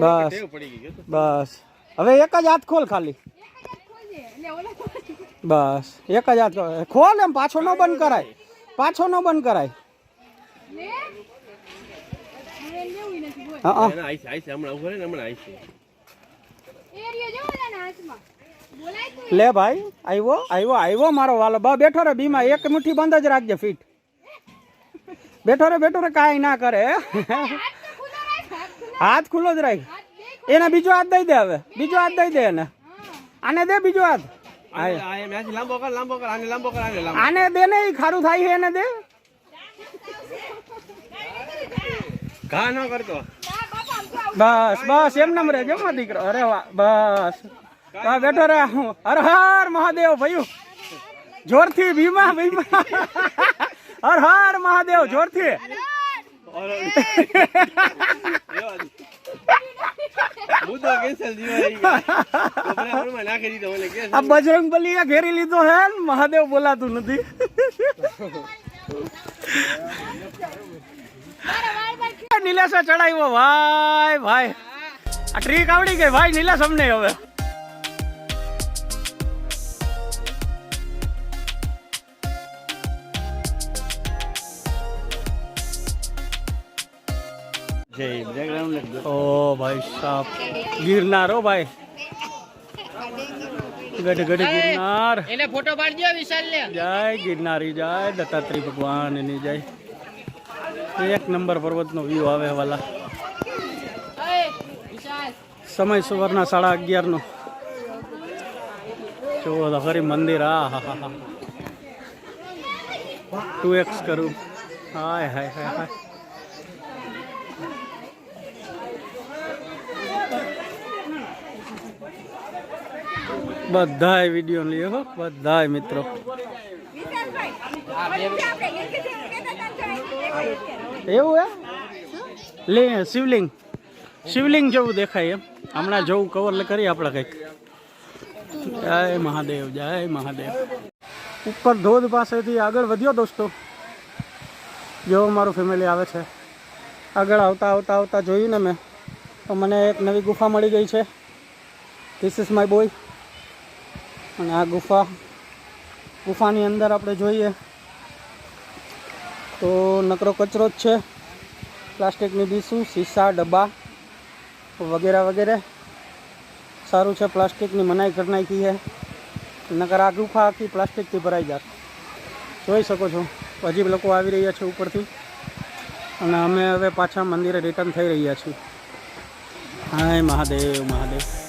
બસ. બસ. હવે એક જ હાથ ખોલ ખાલી. બસ, એક જ હાથ ખોલ. એમ, પાછો ન બંધ કરાય. પાછો ન બંધ કરાય. લે ભાઈ આવ્યો આવ્યો આવ્યો મારો વાલો. બા, બેઠો રે બીમા. એક મુઠ્ઠી બંધ જ રાખજે, ફીટ. બેઠો રે બેઠો રે, કાંઈ ના કરે. હાથ ખુલ્લો જ રાખ. એને બીજો હાથ દઈ દે હવે. બીજો હાથ દઈ દે એને. આને દે બીજો હાથ. આને- દે ને ખારું થાય એને દે. ઘા ન કરતો. બસ બસ એમ નમ રે દીકરો. અરે વાહ બસ. બા બેઠો રે હર હર મહાદેવ ભયું. જોરથી ભીમા ભીમા. હર હર મહાદેવ જોરથી. આ બજરંગ બલીએ ઘેરી લીધો હે મહાદેવ બોલાતું નથી. નિલેશે ચડાવ્યો. ભાઈ ભાઈ આ ટ્રીક આવડી ગઈ. ભાઈ નિલેશ અમને હવે. ઓ ભાઈ સાહેબ ગિરનાર હો ભાઈ. ગઢ ગઢ ગિરનાર. એને ફોટો પાડજો વિશાલ ને જય ગિરનારી જય દત્તાત્રેય ભગવાન એની જય. એક નંબર પર્વતનો વ્યૂ આવે વાલા સમય સવારના સાડા અગિયારનો. નો તો ખરી મંદિર આ હા હા હા. ટુ એક્સ કરું. હાય હાય હાય હાય. બધાય વીડિયો લ્યો હો, બધાય મિત્રો. એવું હે લે, શિવલિંગ. શિવલિંગ જેવું દેખાય એમ. હમણાં જવું કવર કરીએ આપણે કંઈક. જય મહાદેવ જય મહાદેવ. ઉપર ધોધ પાસેથી આગળ વધ્યો દોસ્તો. જો મારું ફેમિલી આવે છે. આગળ આવતા આવતા આવતા જોયું ને મેં, તો મને એક નવી ગુફા મળી ગઈ છે. ધીસ ઇઝ માય બોય અને આ ગુફા, ગુફાની અંદર આપણે જોઈએ તો નકરો કચરો જ છે. પ્લાસ્ટિકની ડીશું સીસા ડબ્બા વગેરે વગેરે. સારું છે, પ્લાસ્ટિકની મનાઈ કરી નાખી છે નકર આ ગુફા આખી પ્લાસ્ટિકથી ભરાઈ જાત. જોઈ શકો છો હજી લોકો આવી રહ્યા છે ઉપરથી. અને અમે હવે પાછા મંદિરે રિટર્ન થઈ રહ્યા છીએ. હાય મહાદેવ મહાદેવ.